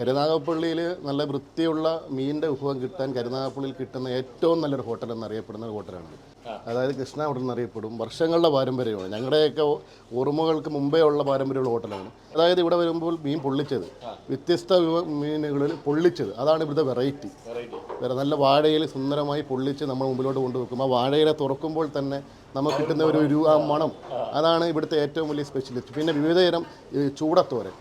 കരുനാഗപ്പള്ളിയിൽ നല്ല വൃത്തിയുള്ള മീനിന്റെ വിഭവം കിട്ടാൻ കരുനാഗപ്പള്ളിയിൽ കിട്ടുന്ന ഏറ്റവും നല്ലൊരു ഹോട്ടൽ എന്നറിയപ്പെടുന്ന ഒരു ഹോട്ടലാണ്. അതായത് കൃഷ്ണ ഹോട്ടൽ എന്നറിയപ്പെടും വർഷങ്ങളുടെ പാരമ്പര്യമാണ്. ഞങ്ങളുടെയൊക്കെ ഓർമ്മകൾക്ക് മുമ്പേ ഉള്ള പാരമ്പര്യമുള്ള ഹോട്ടലാണ്. അതായത് ഇവിടെ വരുമ്പോൾ മീൻ പൊള്ളിച്ചത്. വ്യത്യസ്ത മീനുകളിൽ പൊള്ളിച്ചത്. അതാണ് ഇവിടുത്തെ വെറൈറ്റി വേറെ നല്ല വാഴയിൽ സുന്ദരമായി പൊള്ളിച്ച് നമ്മൾ മുമ്പിലോട്ട് കൊണ്ടുവെക്കും. ആ വാഴയിലെ തുറക്കുമ്പോൾ തന്നെ നമുക്ക് കിട്ടുന്ന ഒരു ആ മണം. അതാണ് ഇവിടുത്തെ ഏറ്റവും വലിയ സ്പെഷ്യലിസ്റ്റ് പിന്നെ വിവിധതരം ചൂടത്തോരൻ.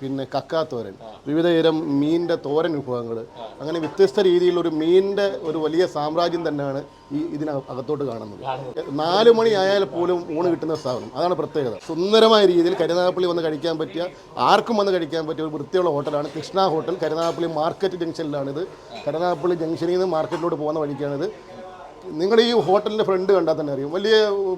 പിന്നെ കക്കാത്തോരൻ. വിവിധതരം മീനിന്റെ തോരൻ വിഭവങ്ങൾ അങ്ങനെ വ്യത്യസ്ത രീതിയിലൊരു മീനിന്റെ ഒരു വലിയ സാമ്രാജ്യം തന്നെയാണ് ഈ ഇതിനകത്തോട്ട് കാണുന്നത്. നാല് മണി ആയാൽ പോലും ഊണ് കിട്ടുന്ന സ്ഥാപനം. അതാണ് പ്രത്യേകത. സുന്ദരമായ രീതിയിൽ കരുനാഗപ്പള്ളി വന്ന് കഴിക്കാൻ പറ്റിയ ആർക്കും വന്ന് കഴിക്കാൻ പറ്റിയ ഒരു വൃത്തിയുള്ള ഹോട്ടലാണ് കൃഷ്ണ ഹോട്ടൽ. കരുനാഗപ്പള്ളി മാർക്കറ്റ് ജംഗ്ഷനിലാണിത്. കരുനാഗപ്പള്ളി ജംഗ്ഷനിൽ നിന്ന് മാർക്കറ്റിലോട്ട് പോകുന്ന വഴിക്കാണിത്. നിങ്ങൾ ഈ ഹോട്ടലിന്റെ ഫ്രണ്ട് കണ്ടാൽ തന്നെ അറിയും. വലിയ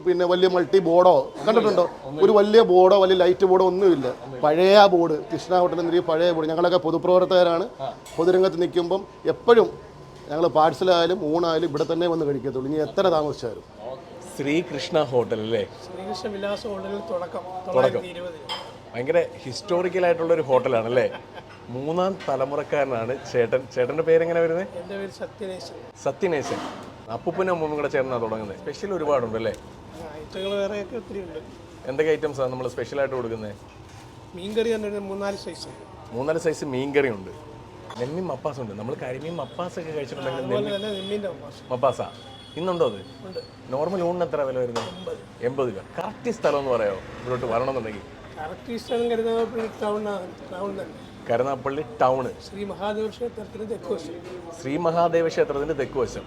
പിന്നെ വലിയ മൾട്ടി ബോർഡോ കണ്ടിട്ടുണ്ടോ? ഒരു വലിയ ബോർഡോ വലിയ ലൈറ്റ് ബോർഡോ ഒന്നുമില്ല. പഴയ ബോർഡ് കൃഷ്ണ ഹോട്ടൽ എന്നൊരു പഴയ ബോർഡ് ഞങ്ങളൊക്കെ പൊതുപ്രവർത്തകരാണ്. പൊതുരംഗത്ത് നിൽക്കുമ്പം എപ്പോഴും ഞങ്ങൾ പാഴ്സലായാലും ഊണായാലും ഇവിടെ തന്നെ വന്ന് കഴിക്കത്തുള്ളൂ. ഇനി എത്ര താമസിച്ചാലും. ശ്രീകൃഷ്ണ ഹോട്ടൽ അല്ലേ? ശ്രീകൃഷ്ണ വിലാസ് ഹോട്ടലിൽ തുടക്കം. തുടക്കം. ഭയങ്കര ഹിസ്റ്റോറിക്കൽ ആയിട്ടുള്ള ഒരു ഹോട്ടലാണ് അല്ലേ? മൂന്നാം തലമുറക്കാരനാണ് ചേട്ടൻ. ചേട്ടന്റെ പേരെങ്ങനെ വരുന്നത് എന്റെ പേര് സത്യനേശൻ. സത്യനേശൻ. അപ്പൂപ്പനും അമ്മൂമ്മയും കൂടെ ചേർന്നാണ് തുടങ്ങുന്നത് സ്പെഷ്യൽ ഒരുപാടുണ്ട് അല്ലേ? ഐറ്റങ്ങൾ വേറെയൊക്കെ ഒത്തിരി ഉണ്ട്. എന്തൊക്കെ ഐറ്റംസ് ആണ് നമ്മൾ സ്പെഷ്യലായിട്ട് കൊടുക്കുന്നത് മീൻകറി തന്നെ മൂന്നാൽ സൈസ് മൂന്നാൽ സൈസ് മീൻകറി ഉണ്ട്. നെമ്മീൻ മപ്പാസ് ഉണ്ട്. നമ്മൾ കരിമീൻ മപ്പാസ് ഒക്കെ കഴിച്ചിട്ടുണ്ടെങ്കിൽ മപ്പാസ. ഇന്നുണ്ടോ അത്? നോർമൽ ഊണിന് എത്ര വില വരുന്നത്? എൺപത്. രൂപ. കറക്റ്റ് സ്ഥലം എന്ന് പറയാമോ ഇവിടോട്ട് വരണമെന്നുണ്ടെങ്കിൽ. കറക്റ്റ് സ്ഥലം ടൗൺ ടൗൺ തന്നെ. കരുനാപ്പള്ളി ടൗണ് ശ്രീ മഹാദേവ ക്ഷേത്രത്തിന്റെ തെക്കുവശം. ശ്രീ മഹാദേവ ക്ഷേത്രത്തിന്റെ തെക്കുവശം.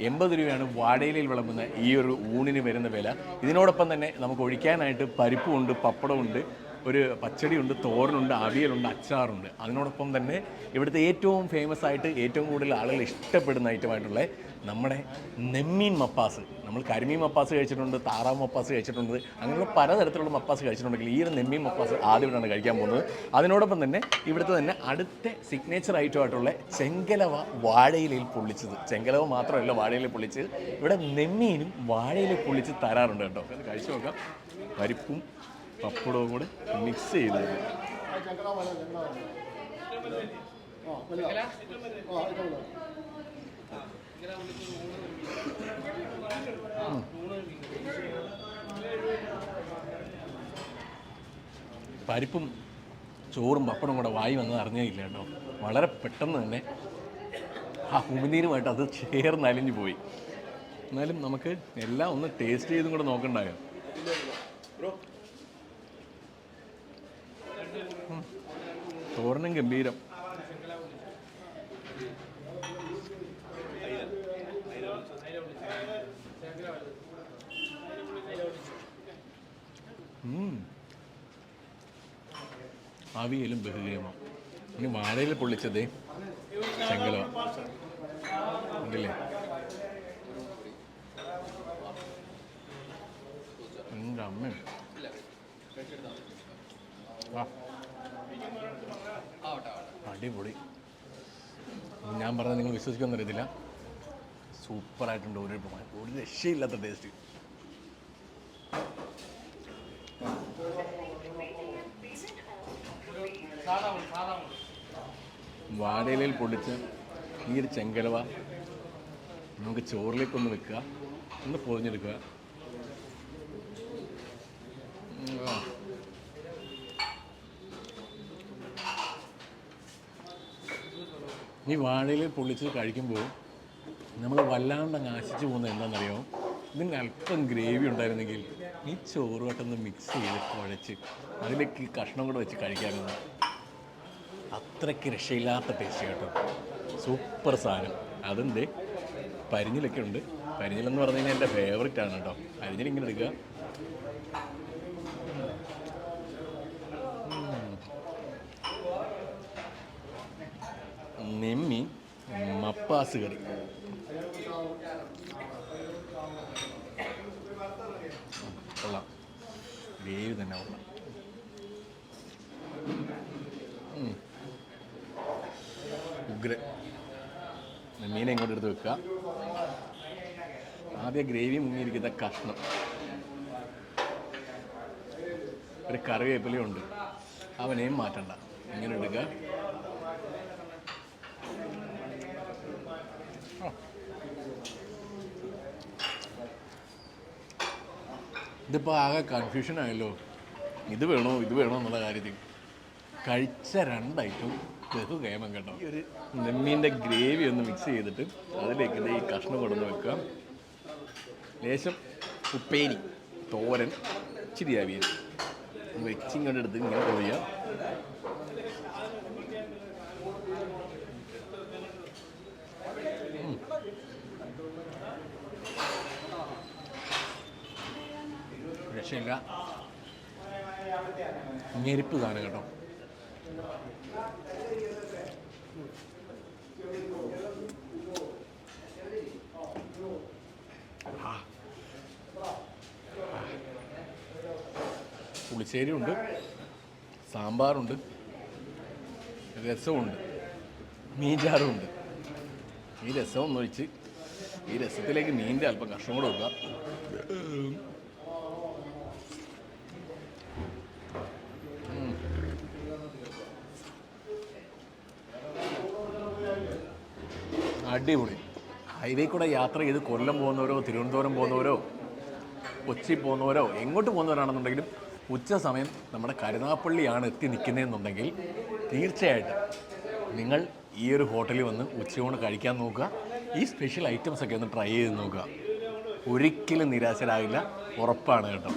എൺപത് രൂപയാണ് വാടയിലയിൽ വിളമ്പുന്ന ഈ ഒരു ഊണിന് വരുന്ന വില. ഇതിനോടൊപ്പം തന്നെ നമുക്ക് ഒഴിക്കാനായിട്ട് പരിപ്പുമുണ്ട് പപ്പടമുണ്ട് ഒരു പച്ചടിയുണ്ട് തോരനുണ്ട് അവിയലുണ്ട് അച്ചാറുണ്ട് അതിനോടൊപ്പം തന്നെ ഇവിടുത്തെ ഏറ്റവും ഫേമസ് ആയിട്ട് ഏറ്റവും കൂടുതൽ ആളുകൾ ഇഷ്ടപ്പെടുന്ന ഐറ്റമായിട്ടുള്ള നമ്മുടെ നെമ്മീൻ മപ്പാസ്. നമ്മൾ കരിമീൻ മപ്പാസ് കഴിച്ചിട്ടുണ്ട് താറാവ് മപ്പാസ് കഴിച്ചിട്ടുണ്ട് അങ്ങനെയുള്ള പലതരത്തിലുള്ള മപ്പാസ് കഴിച്ചിട്ടുണ്ടെങ്കിൽ ഈ ഒരു നെമ്മീൻ മപ്പാസ് ആദ്യം ആദ്യമായിട്ടാണ് കഴിക്കാൻ പോകുന്നത്. അതിനോടൊപ്പം തന്നെ ഇവിടുത്തെ തന്നെ അടുത്ത സിഗ്നേച്ചർ ഐറ്റമായിട്ടുള്ള ചെങ്കലവ വാഴയിലയിൽ പൊള്ളിച്ചത്. ചെങ്കലവ മാത്രമല്ല വാഴയില പൊള്ളിച്ച് ഇവിടെ നെമ്മീനും വാഴയില പൊള്ളിച്ച് തരാറുണ്ട് കേട്ടോ. കഴിച്ചു നോക്കാം. പരിപ്പും പപ്പടവും കൂടെ മിക്സ് ചെയ്തത് പരിപ്പും ചോറും പപ്പടവും കൂടെ വായി വന്നത് അറിഞ്ഞില്ല കേട്ടോ. വളരെ പെട്ടെന്ന് തന്നെ ആ ഉമിനീരുമായിട്ട് അത് ചേർന്ന് അലിഞ്ഞു പോയി. എന്നാലും നമുക്ക് എല്ലാം ഒന്ന് ടേസ്റ്റ് ചെയ്തും കൂടെ നോക്കണ്ടായോ? തോരനും ഗംഭീരം. അവിയലും ബഹുകരമോ. ഇനി വാഴയിൽ പൊള്ളിച്ചതേ ചെങ്കല ഉണ്ടല്ലേ? എന്റെ അമ്മ. ആ. അടിപൊളി. ഞാൻ പറഞ്ഞത് നിങ്ങൾ വിശ്വസിക്കുമെന്ന് അറിയത്തില്ല. സൂപ്പറായിട്ടുണ്ട് ഒരു ഒരു രക്ഷയില്ലാത്ത ടേസ്റ്റ് വാഴയിലയിൽ പൊടിച്ച് ഈ ഒരു ചെങ്കലവ നമുക്ക് ചോറിലേക്കൊന്ന് വെക്കുക. ഒന്ന് പൊതിഞ്ഞെടുക്കുക ഉം, ആ. ഈ വാഴയിൽ പൊള്ളിച്ച് കഴിക്കുമ്പോൾ നമ്മൾ വല്ലാണ്ട് ആശിച്ചു പോകുന്നത് എന്താണെന്നറിയോ? ഇതിന് അല്പം ഗ്രേവി ഉണ്ടായിരുന്നെങ്കിൽ ഈ ചോറുമായിട്ടൊന്ന് മിക്സ് ചെയ്ത് കുഴച്ച് അതിലേക്ക് ഈ കഷ്ണം കൂടെ വെച്ച് കഴിക്കാമെന്ന് അത്രയ്ക്ക് രക്ഷയില്ലാത്ത ടേസ്റ്റ് കേട്ടോ സൂപ്പർ സാധനം. അതുണ്ട് പരിഞ്ഞിലൊക്കെ ഉണ്ട്. പരിഞ്ഞിലെന്ന് പറഞ്ഞു കഴിഞ്ഞാൽ എന്റെ ഫേവറേറ്റ് ആണ് കേട്ടോ പരിഞ്ഞിലിങ്ങനെ എടുക്കുക. നെമ്മി മപ്പാസ് കറി കൊള്ളാം. ഗ്രേവി തന്നെ കൊള്ളാം. ഉഗ്ര. മീനെ ഇങ്ങോട്ട് എടുത്ത് വെക്കുക. ആദ്യം ഗ്രേവി മുങ്ങിയിരിക്കുന്ന കഷ്ണം. ഒരു കറിവേപ്പിലയും ഉണ്ട്. അവനെയും മാറ്റണ്ട. ഇങ്ങനെ എടുക്കുക. ഇതിപ്പോൾ ആകെ കൺഫ്യൂഷൻ ആയല്ലോ. ഇത് വേണോ ഇത് വേണോ എന്നുള്ള കാര്യത്തിൽ. കഴിച്ച രണ്ടായിട്ടും ബഹു കേമം കേട്ടോ. ഈ ഒരു നെമ്മീന്റെ ഗ്രേവി ഒന്ന് മിക്സ് ചെയ്തിട്ട് അതിലേക്ക് ഈ കഷ്ണം കൊടുന്ന് വെക്കാം. ലേശം ഉപ്പേരി തോരൻ ഇച്ചിരി അവിയൽ. വെച്ചിങ്ങോട്ടെടുത്ത് ഇങ്ങനെ പൊഴിയാം രക്ഷയില്ല. ഞെരിപ്പ് സാധനം കേട്ടോ. പുളിശ്ശേരിയുണ്ട്. സാമ്പാറുണ്ട്. രസമുണ്ട് മീൻചാറുമുണ്ട് ഈ രസം ഒന്ന് ഈ രസത്തിലേക്ക് മീനിന്റെ അല്പം കഷ്ണം കൂടെ വെക്കുക അടിപൊളി. ഹൈവേ കൂടെ യാത്ര ചെയ്ത് കൊല്ലം പോകുന്നവരോ തിരുവനന്തപുരം പോകുന്നവരോ കൊച്ചി പോകുന്നവരോ എങ്ങോട്ട് പോകുന്നവരാണെന്നുണ്ടെങ്കിലും ഉച്ച സമയം നമ്മുടെ കരുനാപ്പള്ളിയാണ് എത്തി നിൽക്കുന്നതെന്നുണ്ടെങ്കിൽ തീർച്ചയായിട്ടും നിങ്ങൾ ഈ ഒരു ഹോട്ടലിൽ വന്ന് ഉച്ചയൂണ് കഴിക്കാൻ നോക്കുക. ഈ സ്പെഷ്യൽ ഐറ്റംസ് ഒക്കെ ഒന്ന് ട്രൈ ചെയ്ത് നോക്കുക. ഒരിക്കലും നിരാശരാകില്ല. ഉറപ്പാണ് കേട്ടോ.